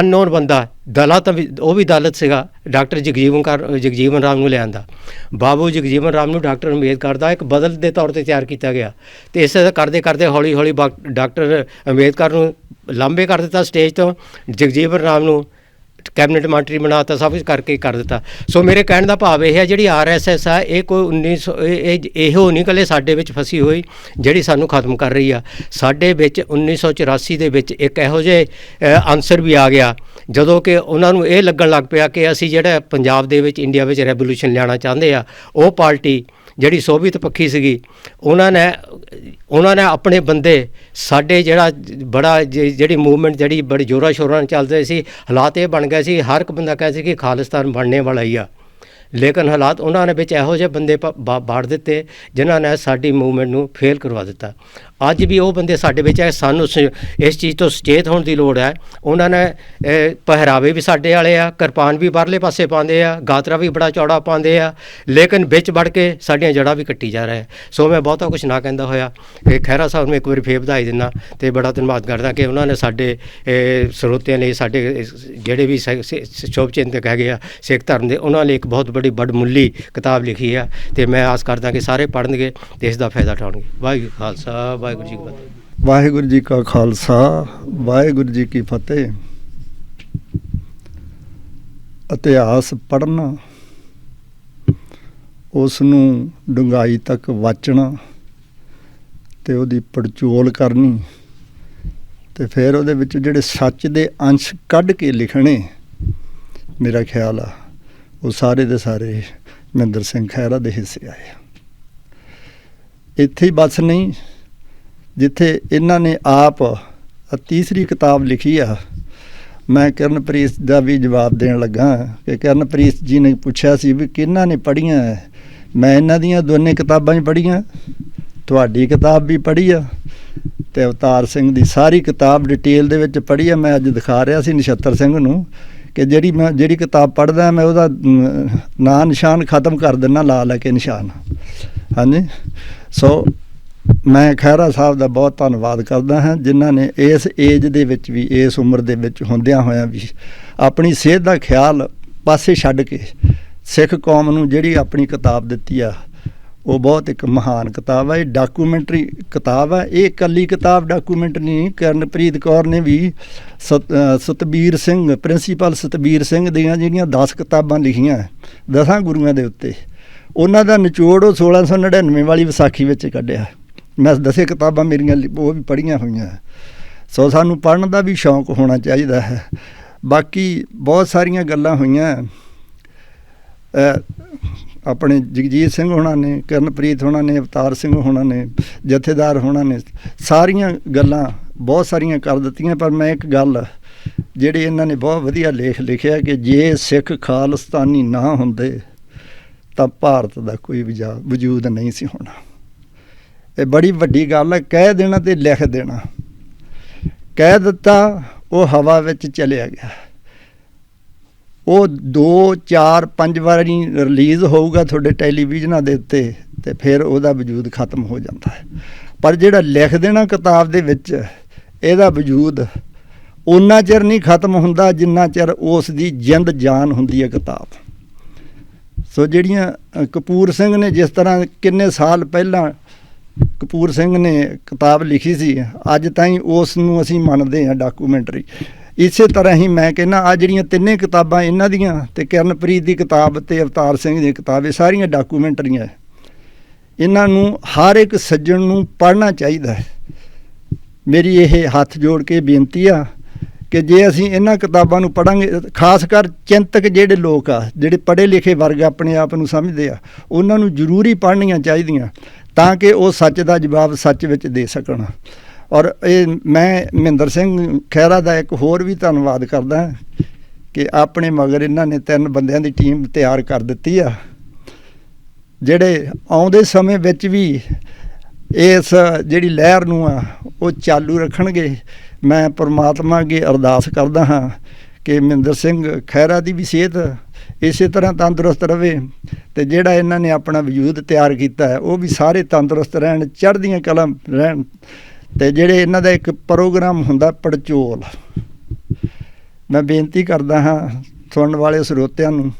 ਅਨਨੋਨ ਬੰਦਾ ਦਲਤ ਵੀ, ਉਹ ਵੀ ਦਲਤ ਸੀਗਾ, ਡਾਕਟਰ ਜਗਜੀਵਨ ਕਰ, ਜਗਜੀਵਨ ਰਾਮ ਨੂੰ ਲਿਆਂਦਾ ਬਾਬੂ ਜਗਜੀਵਨ ਰਾਮ ਨੂੰ ਡਾਕਟਰ ਅੰਬੇਦਕਰ ਦਾ ਇੱਕ ਬਦਲ ਦੇ ਤੌਰ ਤੇ ਤਿਆਰ ਕੀਤਾ ਗਿਆ। ਤੇ ਇਸੇ ਤਰ੍ਹਾਂ ਕਰਦੇ ਕਰਦੇ ਹੌਲੀ ਹੌਲੀ ਬਾ- ਡਾਕਟਰ ਅੰਬੇਦਕਰ ਨੂੰ ਲਾਂਬੇ ਕਰ ਦਿੱਤਾ ਸਟੇਜ ਤੋਂ, ਜਗਜੀਵਨ ਰਾਮ ਨੂੰ। ਕੈਬਨਿਟ ਮੰਤਰੀ ਬਣਾਤਾ ਸਭ ਕੁਝ ਕਰਕੇ ਕਰ ਦਿੱਤਾ। ਸੋ ਮੇਰੇ ਕਹਿਣ ਦਾ ਭਾਵ ਇਹ ਹੈ ਜਿਹੜੀ ਆਰਐਸਐਸ ਆ ਇਹ ਕੋਈ 1900 ਇਹ ਇਹ- ਇਹੋ ਨਹੀਂ ਕੱਲੇ ਸਾਡੇ ਵਿੱਚ ਫਸੀ ਹੋਈ ਜਿਹੜੀ ਸਾਨੂੰ ਖਤਮ ਕਰ ਰਹੀ ਆ। ਸਾਡੇ ਵਿੱਚ 1984 ਦੇ ਵਿੱਚ ਇੱਕ ਇਹੋ ਜਿਹੇ ਅ, ਵੀ ਆ ਗਿਆ। ਜਦੋਂ ਕਿ ਉਹਨਾਂ ਨੂੰ ਇਹ ਲੱਗਣ ਲੱਗ ਪਿਆ ਕਿ ਅਸੀਂ ਜਿਹੜਾ ਪੰਜਾਬ ਦੇ ਵਿੱਚ ਇੰਡੀਆ ਵਿੱਚ ਰੈਵੋਲੂਸ਼ਨ ਲਿਆਉਣਾ ਚਾਹੁੰਦੇ ਆ ਉਹ ਪਾਰਟੀ ਜਿਹੜੀ ਸੋਵੀਅਤ ਪੱਖੀ ਸੀਗੀ, ਉਹਨਾਂ ਨੇ ਉਹਨਾਂ ਨੇ ਆਪਣੇ ਬੰਦੇ ਸਾਡੇ ਜਿਹੜਾ ਬੜਾ ਜ- ਜਿਹੜੀ ਮੂਵਮੈਂਟ ਜਿਹੜੀ ਬੜੀ ਜ਼ੋਰਾਂ ਸ਼ੋਰਾਂ ਨਾਲ ਚੱਲਦੇ ਸੀ, ਹਾਲਾਤ ਇਹ ਬਣ ਗਏ ਸੀ, ਹਰ ਇੱਕ ਬੰਦਾ ਕਹਿੰਦਾ ਸੀ ਕਿ ਖਾਲਿਸਤਾਨ ਬਣਨੇ ਵਾਲਾ ਹੀ ਆ। ਲੇਕਿਨ ਹਾਲਾਤ ਉਹਨਾਂ ਨੇ ਵਿੱਚ ਇਹੋ ਜਿਹੇ ਬੰਦੇ ਪ- ਬਾੜ ਦਿੱਤੇ, ਜਿਨ੍ਹਾਂ ਨੇ ਸਾਡੀ ਮੂਵਮੈਂਟ ਨੂੰ ਫੇਲ ਕਰਵਾ ਦਿੱਤਾ। ਅੱਜ ਵੀ ਉਹ ਬੰਦੇ ਸਾਡੇ ਵਿੱਚ ਹੈ ਸਾਨੂੰ ਸ- ਇਸ ਚੀਜ਼ ਤੋਂ ਸੁਚੇਤ ਹੋਣ ਦੀ ਲੋੜ ਹੈ। ਉਹਨਾਂ ਨੇ ਪਹਿਰਾਵੇ ਵੀ ਸਾਡੇ ਵਾਲੇ ਆ, ਕਿਰਪਾਨ ਵੀ ਬਾਹਰਲੇ ਪਾਸੇ ਪਾਉਂਦੇ ਆ, ਗਾਤਰਾ ਵੀ ਬੜਾ ਚੌੜਾ ਪਾਉਂਦੇ ਆ, ਲੇਕਿਨ ਵਿੱਚ ਵੜ ਕੇ ਸਾਡੀਆਂ ਜੜ੍ਹਾਂ ਵੀ ਕੱਟੀ ਜਾ ਰਿਹਾ ਸੋ ਮੈਂ ਬਹੁਤਾ ਕੁਝ ਨਾ ਕਹਿੰਦਾ ਹੋਇਆ। ਕਿ ਖਹਿਰਾ ਸਾਹਿਬ ਨੂੰ ਇੱਕ ਵਾਰੀ ਫੇਰ ਵਧਾਈ ਦਿੰਦਾ ਤੇ ਬੜਾ ਧੰਨਵਾਦ ਕਰਦਾ ਕਿ ਉਹਨਾਂ ਨੇ ਸਾਡੇ ਸਰੋਤਿਆਂ ਲਈ, ਸਾਡੇ ਜਿਹੜੇ ਵੀ ਸ਼ੋਭ ਚਿੰਤਕ ਹੈਗੇ ਆ, ਸਿੱਖ ਧਰਮ ਦੇ, ਉਹਨਾਂ ਲਈ ਇੱਕ ਬਹੁਤ ਬੜੀ ਬੜਮੁੱਲੀ ਕਿਤਾਬ ਲਿਖੀ ਆ ਤੇ ਮੈਂ ਆਸ ਕਰਦਾ ਕਿ ਸਾਰੇ ਪੜ੍ਹਨਗੇ ਤੇ ਇਸ ਦਾ ਫਾਇਦਾ ਉਠਾਉਣਗੇ। ਵਾਹਿਗੁਰੂ ਜੀ ਕਾ ਖਾਲਸਾ ਵਾਹਿਗੁਰੂ ਜੀ ਕੀ ਫਤਿਹ। ਵਾਹਿਗੁਰੂ ਜੀ ਕਾ ਖਾਲਸਾ, ਵਾਹਿਗੁਰੂ ਜੀ ਕੀ ਫਤਿਹ। ਇਤਿਹਾਸ ਪੜ੍ਹਨਾ ਉਸ ਨੂੰ ਡੂੰਘਾਈ ਤੱਕ ਵਾਚਣਾ ਤੇ ਉਹਦੀ ਪੜਚੋਲ ਕਰਨੀ ਤੇ ਫਿਰ ਉਹਦੇ ਵਿੱਚ ਜਿਹੜੇ ਸੱਚ ਦੇ ਅੰਸ਼ ਕੱਢ ਕੇ ਲਿਖਣੇ, ਮੇਰਾ ਖਿਆਲ ਆ, ਉਹ ਸਾਰੇ ਦੇ ਸਾਰੇ ਮਹਿੰਦਰ ਸਿੰਘ ਖਹਿਰਾ ਦੇ ਹਿੱਸੇ ਆਏ ਇੱਥੇ ਹੀ ਬਸ ਨਹੀਂ ਜਿੱਥੇ ਇਹਨਾਂ ਨੇ ਆਪ ਤੀਸਰੀ ਕਿਤਾਬ ਲਿਖੀ ਆ, ਮੈਂ ਕਰਨਪ੍ਰੀਤ ਦਾ ਵੀ ਜਵਾਬ ਦੇਣ ਲੱਗਾ ਕਿ ਕਰਨਪ੍ਰੀਤ ਜੀ ਨੇ ਪੁੱਛਿਆ ਸੀ ਵੀ ਕਿਹਨਾਂ ਨੇ ਪੜ੍ਹੀਆਂ ਹੈ ਮੈਂ ਇਹਨਾਂ ਦੀਆਂ ਦੋਨੇ ਕਿਤਾਬਾਂ ਹੀ ਪੜ੍ਹੀਆਂ, ਤੁਹਾਡੀ ਕਿਤਾਬ ਵੀ ਪੜ੍ਹੀ ਆ ਤੇ ਅਵਤਾਰ ਸਿੰਘ ਦੀ ਸਾਰੀ ਕਿਤਾਬ ਡਿਟੇਲ ਦੇ ਵਿੱਚ ਪੜ੍ਹੀ ਆ। ਮੈਂ ਅੱਜ ਦਿਖਾ ਰਿਹਾ ਸੀ ਨਛੱਤਰ ਸਿੰਘ ਨੂੰ ਕਿ ਜਿਹੜੀ ਮੈਂ, ਜਿਹੜੀ ਕਿਤਾਬ ਪੜ੍ਹਦਾ ਮੈਂ ਉਹਦਾ ਨਾਂ ਨਿਸ਼ਾਨ ਖਤਮ ਕਰ ਦਿੰਨਾ ਲਾ ਲੈ ਕੇ ਨਿਸ਼ਾਨ। ਹਾਂਜੀ? ਸੋ ਮੈਂ ਖਹਿਰਾ ਸਾਹਿਬ ਦਾ ਬਹੁਤ ਧੰਨਵਾਦ ਕਰਦਾ ਹਾਂ, ਜਿਨ੍ਹਾਂ ਨੇ ਇਸ ਏਜ ਦੇ ਵਿੱਚ ਵੀ, ਇਸ ਉਮਰ ਦੇ ਵਿੱਚ ਹੁੰਦਿਆਂ ਹੋਇਆਂ ਵੀ ਆਪਣੀ ਸਿਹਤ ਦਾ ਖਿਆਲ ਪਾਸੇ ਛੱਡ ਕੇ ਸਿੱਖ ਕੌਮ ਨੂੰ ਜਿਹੜੀ ਆਪਣੀ ਕਿਤਾਬ ਦਿੱਤੀ ਆ, ਉਹ ਬਹੁਤ ਇੱਕ ਮਹਾਨ ਕਿਤਾਬ ਹੈ ਇਹ ਡਾਕੂਮੈਂਟਰੀ ਕਿਤਾਬ ਹੈ ਇਹ ਇਕੱਲੀ ਕਿਤਾਬ ਡਾਕੂਮੈਂਟਰੀ ਨਹੀਂ, ਕਰਨਪ੍ਰੀਤ ਕੌਰ ਨੇ ਵੀ ਸਤ- ਸਤਬੀਰ ਸਿੰਘ ਪ੍ਰਿੰਸੀਪਲ ਸਤਬੀਰ ਸਿੰਘ ਦੀਆਂ ਜਿਹੜੀਆਂ 10 ਕਿਤਾਬਾਂ ਲਿਖੀਆਂ ਦਸਾਂ ਗੁਰੂਆਂ ਦੇ ਉੱਤੇ, ਉਹਨਾਂ ਦਾ ਨਿਚੋੜ ਉਹ 1699 ਵਾਲੀ ਵਿਸਾਖੀ ਵਿੱਚ ਕੱਢਿਆ। ਮੈਂ ਦਸੇ ਕਿਤਾਬਾਂ ਮੇਰੀਆਂ ਲਿ- ਉਹ ਵੀ ਪੜ੍ਹੀਆਂ ਹੋਈਆਂ। ਸੋ ਸਾਨੂੰ ਪੜ੍ਹਨ ਦਾ ਵੀ ਸ਼ੌਂਕ ਹੋਣਾ ਚਾਹੀਦਾ ਹੈ। ਬਾਕੀ ਬਹੁਤ ਸਾਰੀਆਂ ਗੱਲਾਂ ਹੋਈਆਂ। ਆਪਣੇ ਜਗਜੀਤ ਸਿੰਘ ਹੋਣਾ ਨੇ, ਕਰਨਪ੍ਰੀਤ ਹੋਣਾ ਨੇ, ਅਵਤਾਰ ਸਿੰਘ ਹੋਣਾ ਨੇ, ਜਥੇਦਾਰ ਹੋਣਾ ਨੇ, ਸਾਰੀਆਂ ਗੱਲਾਂ ਬਹੁਤ ਸਾਰੀਆਂ ਕਰ ਦਿੱਤੀਆਂ, ਪਰ ਮੈਂ ਇੱਕ ਗੱਲ ਜਿਹੜੇ ਇਹਨਾਂ ਨੇ ਬਹੁਤ ਵਧੀਆ ਲੇਖ ਲਿਖਿਆ ਕਿ ਜੇ ਸਿੱਖ ਖਾਲਸਤਾਨੀ ਨਾ ਹੁੰਦੇ, ਤਾਂ ਭਾਰਤ ਦਾ ਕੋਈ ਵਜਾ- ਵਜੂਦ ਨਹੀਂ ਸੀ ਹੋਣਾ। ਇਹ ਬੜੀ ਵੱਡੀ ਗੱਲ ਹੈ ਕਹਿ ਦੇਣਾ ਤੇ ਲਿਖ ਦੇਣਾ। ਕਹਿ ਦਿੱਤਾ, ਉਹ ਹਵਾ ਵਿੱਚ ਚਲਿਆ ਗਿਆ। ਉਹ 2 4 5 ਵਾਰੀ ਰਿਲੀਜ਼ ਹੋਊਗਾ ਤੁਹਾਡੇ ਟੈਲੀਵਿਜ਼ਨਾਂ ਦੇ ਉੱਤੇ ਤੇ ਫਿਰ ਉਹਦਾ ਵਜੂਦ ਖਤਮ ਹੋ ਜਾਂਦਾ ਹੈ। ਪਰ ਜਿਹੜਾ ਲਿਖ ਦੇਣਾ ਕਿਤਾਬ ਦੇ ਵਿੱਚ, ਇਹਦਾ ਵਜੂਦ ਉਨਾ ਚਿਰ ਨਹੀਂ ਖਤਮ ਹੁੰਦਾ ਜਿੰਨਾ ਚਿਰ ਉਸ ਦੀ ਜਿੰਦ ਜਾਨ ਹੁੰਦੀ ਹੈ ਕਿਤਾਬ। ਸੋ ਜਿਹੜੀਆਂ ਕਪੂਰ ਸਿੰਘ ਨੇ ਜਿਸ ਤਰ੍ਹਾਂ ਕਿੰਨੇ ਸਾਲ ਪਹਿਲਾਂ ਕਪੂਰ ਸਿੰਘ ਨੇ ਕਿਤਾਬ ਲਿਖੀ ਸੀ, ਅੱਜ ਤਾਈਂ ਉਸ ਨੂੰ ਅਸੀਂ ਮੰਨਦੇ ਹਾਂ ਡਾਕੂਮੈਂਟਰੀ ਇਸੇ ਤਰ੍ਹਾਂ ਹੀ ਮੈਂ ਕਹਿੰਦਾ ਆ ਜਿਹੜੀਆਂ ਤਿੰਨੇ ਕਿਤਾਬਾਂ ਇਹਨਾਂ ਦੀਆਂ ਤੇ ਕਿਰਨਪ੍ਰੀਤ ਦੀ ਕਿਤਾਬ ਤੇ ਅਵਤਾਰ ਸਿੰਘ ਦੀ ਕਿਤਾਬ, ਇਹ ਸਾਰੀਆਂ ਡਾਕੂਮੈਂਟਰੀਆਂ ਹੈ। ਇਹਨਾਂ ਨੂੰ ਹਰ ਇੱਕ ਸੱਜਣ ਨੂੰ ਪੜ੍ਹਨਾ ਚਾਹੀਦਾ ਹੈ। ਮੇਰੀ ਇਹ ਹੱਥ ਜੋੜ ਕੇ ਬੇਨਤੀ ਆ ਕਿ ਜੇ ਅਸੀਂ ਇਹਨਾਂ ਕਿਤਾਬਾਂ ਨੂੰ ਪੜਾਂਗੇ ਖਾਸ ਕਰ ਚਿੰਤਕ ਜਿਹੜੇ ਲੋਕ ਆ, ਜਿਹੜੇ ਪੜ੍ਹੇ ਲਿਖੇ ਵਰਗ ਆਪਣੇ ਆਪ ਨੂੰ ਸਮਝਦੇ ਆ, ਉਹਨਾਂ ਨੂੰ ਜ਼ਰੂਰੀ ਪੜ੍ਹਨੀਆਂ ਚਾਹੀਦੀਆਂ। ਤਾਂ ਕਿ ਉਹ ਸੱਚ ਦਾ ਜਵਾਬ ਸੱਚ ਵਿੱਚ ਦੇ ਸਕਣ। ਔਰ ਇਹ ਮੈਂ ਮਹਿੰਦਰ ਸਿੰਘ ਖਹਿਰਾ ਦਾ ਇੱਕ ਹੋਰ ਵੀ ਧੰਨਵਾਦ ਕਰਦਾ ਕਿ ਆਪਣੇ ਮਗਰ ਇਹਨਾਂ ਨੇ ਤਿੰਨ ਬੰਦਿਆਂ ਦੀ ਟੀਮ ਤਿਆਰ ਕਰ ਦਿੱਤੀ ਆ। ਜਿਹੜੇ ਆਉਂਦੇ ਸਮੇਂ ਵਿੱਚ ਵੀ ਇਸ ਜਿਹੜੀ ਲਹਿਰ ਨੂੰ ਆ, ਉਹ ਚਾਲੂ ਰੱਖਣਗੇ। ਮੈਂ ਪਰਮਾਤਮਾ ਅੱਗੇ ਅਰਦਾਸ ਕਰਦਾ ਹਾਂ ਕਿ ਮਹਿੰਦਰ ਸਿੰਘ ਖਹਿਰਾ ਦੀ ਵੀ ਸਿਹਤ ਇਸੇ ਤਰ੍ਹਾਂ ਤੰਦਰੁਸਤ ਰਵੇ ਤੇ ਜਿਹੜਾ ਇਹਨਾਂ ਨੇ ਆਪਣਾ ਵਜੂਦ ਤਿਆਰ ਕੀਤਾ ਹੈ, ਉਹ ਵੀ ਸਾਰੇ ਤੰਦਰੁਸਤ ਰਹਿਣ, ਚੜ੍ਹਦੀਆਂ ਕਲਾ ਰਹਿਣ ਤੇ ਜਿਹੜੇ ਇਹਨਾਂ ਦਾ ਇੱਕ ਪ੍ਰੋਗਰਾਮ ਹੁੰਦਾ ਪੜਚੋਲ। ਮੈਂ ਬੇਨਤੀ ਕਰਦਾ ਹਾਂ ਸੁਣਨ ਵਾਲੇ ਸਰੋਤਿਆਂ ਨੂੰ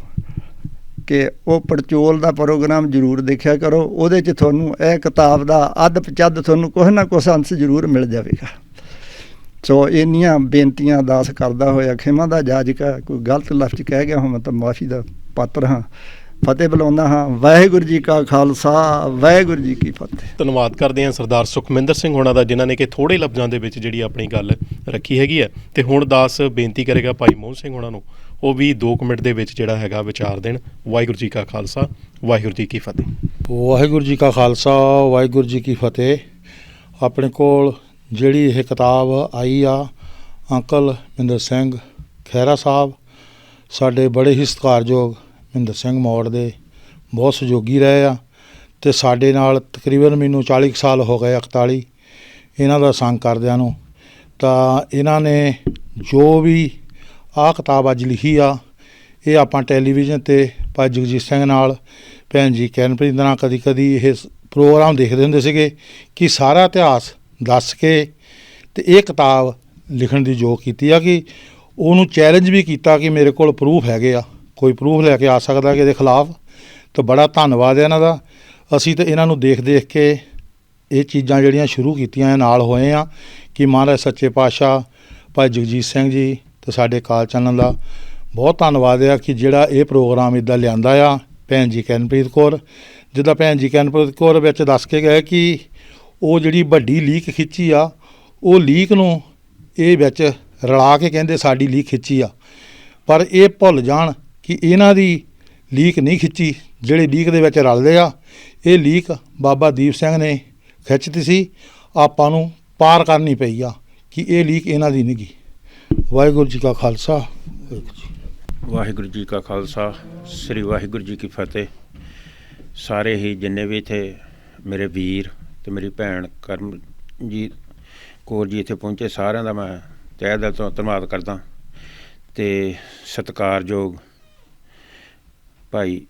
ਕਿ ਉਹ ਪੜਚੋਲ ਦਾ ਪ੍ਰੋਗਰਾਮ ਜ਼ਰੂਰ ਦੇਖਿਆ ਕਰੋ, ਉਹਦੇ 'ਚ ਤੁਹਾਨੂੰ ਇਹ ਕਿਤਾਬ ਦਾ ਅੱਧ ਪਚੱਧ ਤੁਹਾਨੂੰ ਕੁਛ ਨਾ ਕੁਛ ਅੰਸ਼ ਜ਼ਰੂਰ ਮਿਲ ਜਾਵੇਗਾ। ਸੋ ਇੰਨੀਆਂ ਬੇਨਤੀਆਂ ਦਾਸ ਕਰਦਾ ਹੋਇਆ ਖਿਮਾ ਦਾ ਜਾਜਕਾ ਕੋਈ ਗਲਤ ਲਫ਼ਜ਼ ਕਹਿ ਗਿਆ ਹਾਂ ਤਾਂ ਮਾਫੀ ਦਾ ਪਾਤਰ ਹਾਂ। ਫਤਿਹ ਬੁਲਾਉਂਦਾ ਹਾਂ ਵਾਹਿਗੁਰੂ ਜੀ ਕਾ ਖਾਲਸਾ ਵਾਹਿਗੁਰੂ ਜੀ ਕੀ ਫਤਿਹ। ਧੰਨਵਾਦ ਕਰਦੇ ਹਾਂ ਸਰਦਾਰ ਸੁਖਮਿੰਦਰ ਸਿੰਘ ਹੋਣਾ ਦਾ ਜਿਨ੍ਹਾਂ ਨੇ ਕਿ ਥੋੜੇ ਲਫ਼ਜ਼ਾਂ ਦੇ ਵਿੱਚ ਜਿਹੜੀ ਆਪਣੀ ਗੱਲ ਰੱਖੀ ਹੈਗੀ ਹੈ। ਤੇ ਹੁਣ ਦਾਸ ਬੇਨਤੀ ਕਰੇਗਾ ਭਾਈ ਮੋਹਨ ਸਿੰਘ ਹੋਣਾ ਨੂੰ ਉਹ ਵੀ 2 ਮਿੰਟ ਦੇ ਵਿੱਚ ਜਿਹੜਾ ਹੈਗਾ ਵਿਚਾਰ ਦੇਣ। ਵਾਹਿਗੁਰੂ ਜੀ ਕਾ ਖਾਲਸਾ ਵਾਹਿਗੁਰੂ ਜੀ ਕੀ ਫਤਿਹ। ਵਾਹਿਗੁਰੂ ਜੀ ਕਾ ਖਾਲਸਾ ਵਾਹਿਗੁਰੂ ਜੀ ਕੀ ਫਤਿਹ। ਆਪਣੇ ਕੋਲ ਜਿਹੜੀ ਇਹ ਕਿਤਾਬ ਆਈ ਆ, ਅੰਕਲ ਮਹਿੰਦਰ ਸਿੰਘ ਖਹਿਰਾ ਸਾਹਿਬ, ਸਾਡੇ ਬੜੇ ਹੀ ਸਤਿਕਾਰਯੋਗ ਮਹਿੰਦਰ ਸਿੰਘ ਮੌੜ ਦੇ ਬਹੁਤ ਸਹਿਯੋਗੀ ਰਹੇ ਆ ਤੇ ਸਾਡੇ ਨਾਲ ਤਕਰੀਬਨ ਮੈਨੂੰ 40 ਕੁ ਸਾਲ ਹੋ ਗਏ 41 ਇਹਨਾਂ ਦਾ ਸੰਗ ਕਰਦਿਆਂ ਨੂੰ। ਤਾਂ ਇਹਨਾਂ ਨੇ ਜੋ ਵੀ ਆਹ ਕਿਤਾਬ ਅੱਜ ਲਿਖੀ ਆ, ਇਹ ਆਪਾਂ ਟੈਲੀਵਿਜ਼ਨ ਤੇ ਭਾਈ ਜਗਜੀਤ ਸਿੰਘ ਨਾਲ, ਭੈਣ ਜੀ ਕਹਿਣ ਨਾਲ ਕਦੀ ਕਦੀ ਇਹ ਪ੍ਰੋਗਰਾਮ ਦੇਖਦੇ ਹੁੰਦੇ ਸੀਗੇ ਕਿ ਸਾਰਾ ਇਤਿਹਾਸ ਦੱਸ ਕੇ ਤੇ ਇਹ ਕਿਤਾਬ ਲਿਖਣ ਦੀ ਜੋ ਕੀਤੀ ਆ ਕਿ ਉਹਨੂੰ ਚੈਲੰਜ ਵੀ ਕੀਤਾ ਕਿ ਮੇਰੇ ਕੋਲ ਪ੍ਰੂਫ ਹੈਗੇ ਆ। ਕੋਈ ਪ੍ਰੂਫ ਲੈ ਕੇ ਆ ਸਕਦਾ ਕਿ ਇਹਦੇ ਖਿਲਾਫ। ਤਾਂ ਬੜਾ ਧੰਨਵਾਦ ਹੈ ਇਹਨਾਂ ਦਾ। ਅਸੀਂ ਤਾਂ ਇਹਨਾਂ ਨੂੰ ਦੇਖ ਦੇਖ ਕੇ ਇਹ ਚੀਜ਼ਾਂ ਜਿਹੜੀਆਂ ਸ਼ੁਰੂ ਕੀਤੀਆਂ ਨਾਲ ਹੋਏ ਆ ਕਿ ਮਹਾਰਾਜ ਸੱਚੇ ਪਾਤਸ਼ਾਹ, ਭਾਈ ਜਗਜੀਤ ਸਿੰਘ ਜੀ ਤੇ ਸਾਡੇ ਕਾਲ ਚੈਨਲ ਦਾ ਬਹੁਤ ਧੰਨਵਾਦ ਆ ਕਿ ਜਿਹੜਾ ਇਹ ਪ੍ਰੋਗਰਾਮ ਇਦਾਂ ਲਿਆਂਦਾ ਆ ਭੈਣ ਜੀ ਕੈਨਪ੍ਰੀਤ ਕੌਰ। ਜਿੱਦਾਂ ਭੈਣ ਜੀ ਕੈਨਪ੍ਰੀਤ ਕੌਰ ਵਿੱਚ ਦੱਸ ਕੇ ਗਏ ਕਿ ਉਹ ਜਿਹੜੀ ਵੱਡੀ ਲੀਕ ਖਿੱਚੀ ਆ, ਉਹ ਲੀਕ ਨੂੰ ਇਹ ਵਿੱਚ ਰਲਾ ਕੇ ਕਹਿੰਦੇ ਸਾਡੀ ਲੀਕ ਖਿੱਚੀ ਆ। ਪਰ ਇਹ ਭੁੱਲ ਜਾਣ ਕਿ ਇਹਨਾਂ ਦੀ ਲੀਕ ਨਹੀਂ ਖਿੱਚੀ, ਜਿਹੜੇ ਲੀਕ ਦੇ ਵਿੱਚ ਰਲਦੇ ਆ, ਇਹ ਲੀਕ ਬਾਬਾ ਦੀਪ ਸਿੰਘ ਨੇ ਖਿੱਚਤੀ ਸੀ। ਆਪਾਂ ਨੂੰ ਪਾਰ ਕਰਨੀ ਪਈ ਆ ਕਿ ਇਹ ਲੀਕ ਇਹਨਾਂ ਦੀ ਨਹੀਂ ਗੀ। ਵਾਹਿਗੁਰੂ ਜੀ ਕਾ ਖਾਲਸਾ, ਵਾਹਿਗੁਰੂ ਜੀ ਵਾਹਿਗੁਰੂ ਜੀ ਕਾ ਖਾਲਸਾ, ਸ੍ਰੀ ਵਾਹਿਗੁਰੂ ਜੀ ਕੀ ਫਤਿਹ। ਸਾਰੇ ਹੀ ਜਿੰਨੇ ਵੀ ਇੱਥੇ ਮੇਰੇ ਵੀਰ ਤੇ ਮੇਰੀ ਭੈਣ ਕਰਮਜੀਤ ਕੌਰ ਜੀ ਇੱਥੇ ਪਹੁੰਚੇ, ਸਾਰਿਆਂ ਦਾ ਮੈਂ ਤਹਿ ਦਿਲ ਤੋਂ ਧੰਨਵਾਦ ਕਰਦਾ ਤੇ ਸਤਿਕਾਰਯੋਗ ਭਾਈ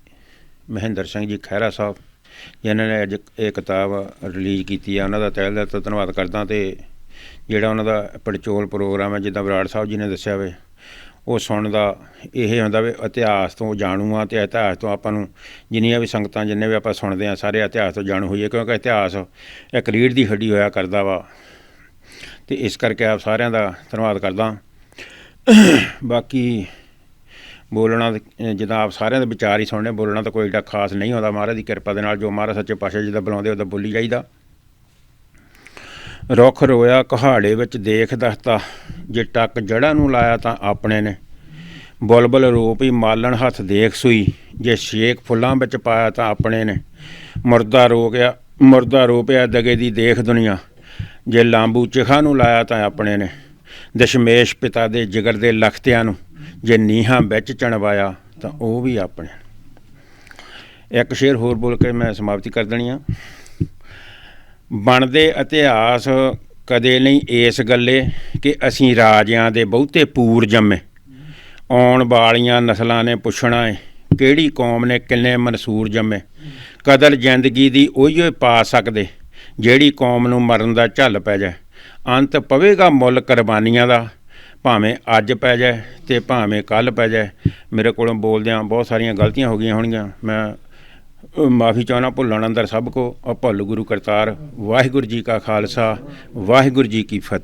ਮਹਿੰਦਰ ਸਿੰਘ ਜੀ ਖਹਿਰਾ ਸਾਹਿਬ, ਜਿਨ੍ਹਾਂ ਨੇ ਅੱਜ ਇਹ ਕਿਤਾਬ ਰਿਲੀਜ਼ ਕੀਤੀ ਆ, ਉਹਨਾਂ ਦਾ ਤਹਿ ਦਿਲ ਤੋਂ ਧੰਨਵਾਦ ਕਰਦਾ ਤੇ ਜਿਹੜਾ ਉਹਨਾਂ ਦਾ ਪੜਚੋਲ ਪ੍ਰੋਗਰਾਮ ਹੈ, ਜਿੱਦਾਂ ਬਰਾੜ ਸਾਹਿਬ ਜੀ ਨੇ ਦੱਸਿਆ ਵੇ ਉਹ ਸੁਣਦਾ ਇਹ ਹੁੰਦਾ ਵੀ ਇਤਿਹਾਸ ਤੋਂ ਜਾਣੂ ਆ ਤੇ ਇਤਿਹਾਸ ਤੋਂ ਆਪਾਂ ਨੂੰ ਜਿੰਨੀਆਂ ਵੀ ਸੰਗਤਾਂ ਜਿੰਨੇ ਵੀ ਆਪਾਂ ਸੁਣਦੇ ਆ, ਸਾਰੇ ਇਤਿਹਾਸ ਤੋਂ ਜਾਣੂ ਹੋਈਏ ਕਿਉਂਕਿ ਇਤਿਹਾਸ ਇੱਕ ਰੀੜ ਦੀ ਹੱਡੀ ਹੋਇਆ ਕਰਦਾ ਵਾ। ਤੇ ਇਸ ਕਰਕੇ ਆਪ ਸਾਰਿਆਂ ਦਾ ਧੰਨਵਾਦ ਕਰਦਾ। ਬਾਕੀ ਬੋਲਣਾ ਜਿੱਦਾਂ ਆਪ ਸਾਰਿਆਂ ਦੇ ਵਿਚਾਰ ਹੀ ਸੁਣਨੇ, ਬੋਲਣਾ ਤਾਂ ਕੋਈ ਏਡਾ ਖਾਸ ਨਹੀਂ ਹੁੰਦਾ। ਮਹਾਰਾਜ ਦੀ ਕਿਰਪਾ ਦੇ ਨਾਲ ਜੋ ਮਹਾਰਾਜ ਸੱਚੇ ਪਾਤਸ਼ਾਹ ਜੀ ਦਾ ਬੁਲਾਉਂਦੇ, ਉਹਦਾ ਬੋਲੀ ਜਾਈਦਾ। ਰੁੱਖ ਰੋਇਆ, ਕਹਾੜੇ ਵਿੱਚ ਦੇਖ ਦਸਤਾ ਜੇ ਟੱਕ ਜੜਾਂ ਨੂੰ ਲਾਇਆ ਤਾਂ ਆਪਣੇ ਨੇ। ਬੁਲਬੁਲ ਰੂਪ ਹੀ ਮਾਲਣ ਹੱਥ ਦੇਖ ਸੂਈ, ਜੇ ਸ਼ੇਕ ਫੁੱਲਾਂ ਵਿੱਚ ਪਾਇਆ ਤਾਂ ਆਪਣੇ ਨੇ। ਮੁਰਦਾ ਰੋ ਗਿਆ ਮੁਰਦਾ ਰੋਪਿਆ ਦਗੇ ਦੀ ਦੇਖ ਦੁਨੀਆ, ਜੇ ਲਾਂਬੂ ਚਿਖਾ ਨੂੰ ਲਾਇਆ ਤਾਂ ਆਪਣੇ ਨੇ। ਦਸ਼ਮੇਸ਼ ਪਿਤਾ ਦੇ ਜਿਗਰ ਦੇ ਲਖਤਿਆਂ ਨੂੰ, ਜੇ ਨੀਹਾਂ ਵਿੱਚ ਚਣਵਾਇਆ ਤਾਂ ਉਹ ਵੀ ਆਪਣੇ ਇੱਕ ਸ਼ੇਰ ਹੋਰ ਬੋਲ ਕੇ ਮੈਂ ਸਮਾਪਤੀ ਕਰ ਦੇਣੀ ਆ। ਬਣਦੇ ਇਤਿਹਾਸ ਕਦੇ ਨਹੀਂ ਇਸ ਗੱਲੇ ਕਿ ਅਸੀਂ ਰਾਜਿਆਂ ਦੇ ਬਹੁਤੇ ਪੂਰ ਜੰਮੇ। ਆਉਣ ਵਾਲੀਆਂ ਨਸਲਾਂ ਨੇ ਪੁੱਛਣਾ ਏ, ਕਿਹੜੀ ਕੌਮ ਨੇ ਕਿੰਨੇ ਮਨਸੂਰ ਜੰਮੇ? ਕਦਰ ਜ਼ਿੰਦਗੀ ਦੀ ਉਹੀਓ ਪਾ ਸਕਦੇ, ਜਿਹੜੀ ਕੌਮ ਨੂੰ ਮਰਨ ਦਾ ਝੱਲ ਪੈ ਜਾਏ। ਅੰਤ ਪਵੇਗਾ ਮੁੱਲ ਕੁਰਬਾਨੀਆਂ ਦਾ, ਭਾਵੇਂ ਅੱਜ ਪੈ ਜਾਏ ਤੇ ਭਾਵੇਂ ਕੱਲ ਪੈ ਜਾਏ। ਮੇਰੇ ਕੋਲੋਂ ਬੋਲਦਿਆਂ ਬਹੁਤ ਸਾਰੀਆਂ ਗਲਤੀਆਂ ਹੋ ਗਈਆਂ ਹੋਣਗੀਆਂ, ਮੈਂ ਮਾਫੀ ਚਾਹਣਾ ਭੁੱਲਣ ਅੰਦਰ ਸਭ ਕੋ। ਅ ਭੁੱਲ ਗੁਰੂ ਕਰਤਾਰ, ਵਾਹਿਗੁਰੂ ਜੀ ਕਾ ਖਾਲਸਾ, ਵਾਹਿਗੁਰੂ ਜੀ ਕੀ ਫਤਿਹ।